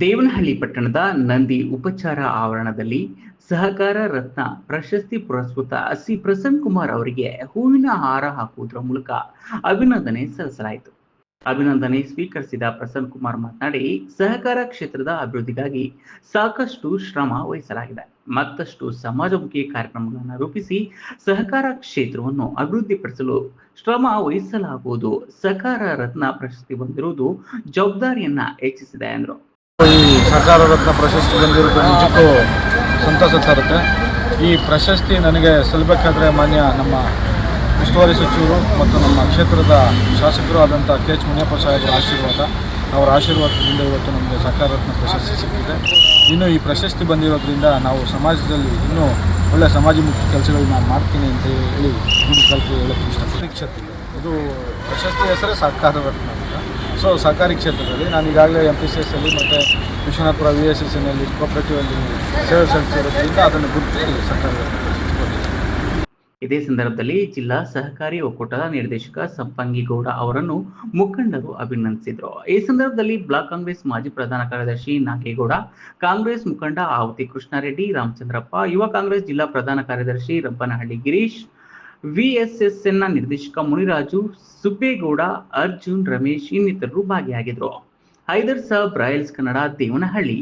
ದೇವನಹಳ್ಳಿ ಪಟ್ಟಣದ ನಂದಿ ಉಪಚಾರ ಆವರಣದಲ್ಲಿ ಸಹಕಾರ ರತ್ನ ಪ್ರಶಸ್ತಿ ಪುರಸ್ಕೃತ ಸಿ ಪ್ರಸನ್ನ ಕುಮಾರ್ ಅವರಿಗೆ ಹೂವಿನ ಹಾರ ಹಾಕುವುದರ ಮೂಲಕ ಅಭಿನಂದನೆ ಸಲ್ಲಿಸಲಾಯಿತು. ಅಭಿನಂದನೆ, ಸ್ವೀಕರಿಸಿದ ಪ್ರಸನ್ನ ಕುಮಾರ್ ಮಾತನಾಡಿ, ಸಹಕಾರ ಕ್ಷೇತ್ರದ ಅಭಿವೃದ್ಧಿಗಾಗಿ ಸಾಕಷ್ಟು ಶ್ರಮ ವಹಿಸಲಾಗಿದೆ. ಮತ್ತಷ್ಟು ಸಮಾಜಮುಖಿ ಕಾರ್ಯಕ್ರಮಗಳನ್ನು ರೂಪಿಸಿ ಸಹಕಾರ ಕ್ಷೇತ್ರವನ್ನು ಅಭಿವೃದ್ಧಿಪಡಿಸಲು ಶ್ರಮ ವಹಿಸಲಾಗುವುದು. ಸಹಕಾರ ರತ್ನ ಪ್ರಶಸ್ತಿ ಬಂದಿರುವುದು ಜವಾಬ್ದಾರಿಯನ್ನ ಹೆಚ್ಚಿಸಿದೆ ಎಂದರು. ಈ ಸಹಕಾರ ರತ್ನ ಪ್ರಶಸ್ತಿ ಬಂದಿರುವುದು ಸಂತಸ ತರುತ್ತೆ. ಈ ಪ್ರಶಸ್ತಿ ನನಗೆ ಸಲ್ಲಬೇಕಾದ್ರೆ ಮಾನ್ಯ ನಮ್ಮ ಉಸ್ತುವಾರಿ ಸಚಿವರು ಮತ್ತು ನಮ್ಮ ಕ್ಷೇತ್ರದ ಶಾಸಕರು ಆದಂಥ ಕೆ ಎಚ್ ಮುನಿಯಪ್ಪ ಸಾಹೇಬರ ಆಶೀರ್ವಾದ ಅವರ ಆಶೀರ್ವಾದದಿಂದ ಇವತ್ತು ನಮಗೆ ಸರ್ಕಾರ ರತ್ನ ಪ್ರಶಸ್ತಿ ಸಿಕ್ಕಿದೆ. ಇನ್ನು ಈ ಪ್ರಶಸ್ತಿ ಬಂದಿರೋದ್ರಿಂದ ನಾವು ಸಮಾಜದಲ್ಲಿ ಇನ್ನೂ ಒಳ್ಳೆಯ ಸಮಾಜಮುಖಿ ಕೆಲಸಗಳನ್ನ ಮಾಡ್ತೀನಿ ಅಂತ ಹೇಳಿ ಮುಂದೆ ಕಲ್ಪು ಹೇಳೋಕ್ಕೆ ಇಷ್ಟಪಡ್ತೀನಿ. ಕ್ಷೇತ್ರ. ಇದು ಪ್ರಶಸ್ತಿ ಹೆಸರೇ ಸರ್ಕಾರ ರತ್ನ ಅಂತ. ಸೊ ಸರ್ಕಾರಿ ಕ್ಷೇತ್ರದಲ್ಲಿ ನಾನು ಈಗಾಗಲೇ ಎಂ ಪಿ ಸಿ ಎಸ್ ಅಲ್ಲಿ ಮತ್ತು ವಿಶ್ವನಾಥಪುರ ವಿ ಎಸ್ ಎಸ್ ಎನಲ್ಲಿ ಕೋಪರೇಟಿವ್ ಅಲ್ಲಿ ಸೇವೆ ಸಲ್ಲಿಸಿರೋದ್ರಿಂದ ಅದನ್ನು ಗುರುತಿಸಿ ಸರ್ಕಾರ. ಇದೇ ಸಂದರ್ಭದಲ್ಲಿ ಜಿಲ್ಲಾ ಸಹಕಾರಿ ಒಕ್ಕೂಟದ ನಿರ್ದೇಶಕ ಸಂಪಂಗಿಗೌಡ ಅವರನ್ನು ಮುಖಂಡರು ಅಭಿನಂದಿಸಿದರು. ಈ ಸಂದರ್ಭದಲ್ಲಿ ಬ್ಲಾಕ್ ಕಾಂಗ್ರೆಸ್ ಮಾಜಿ ಪ್ರಧಾನ ಕಾರ್ಯದರ್ಶಿ ನಾಗೇಗೌಡ, ಕಾಂಗ್ರೆಸ್ ಮುಖಂಡ ಆವತಿ ಕೃಷ್ಣಾರೆಡ್ಡಿ, ರಾಮಚಂದ್ರಪ್ಪ, ಯುವ ಕಾಂಗ್ರೆಸ್ ಜಿಲ್ಲಾ ಪ್ರಧಾನ ಕಾರ್ಯದರ್ಶಿ ರಬ್ಬನಹಳ್ಳಿ ಗಿರೀಶ್ ವಿಎಸ್ಎಸ್ಎನ್ನ ನಿರ್ದೇಶಕ ಮುನಿರಾಜು, ಸುಬ್ಬೇಗೌಡ, ಅರ್ಜುನ್, ರಮೇಶ್ ಇನ್ನಿತರರು ಭಾಗಿಯಾಗಿದ್ರು ಹೈದರ್ ಸಾಬ್, ರಾಯಲ್ಸ್ ಕನ್ನಡ, ದೇವನಹಳ್ಳಿ.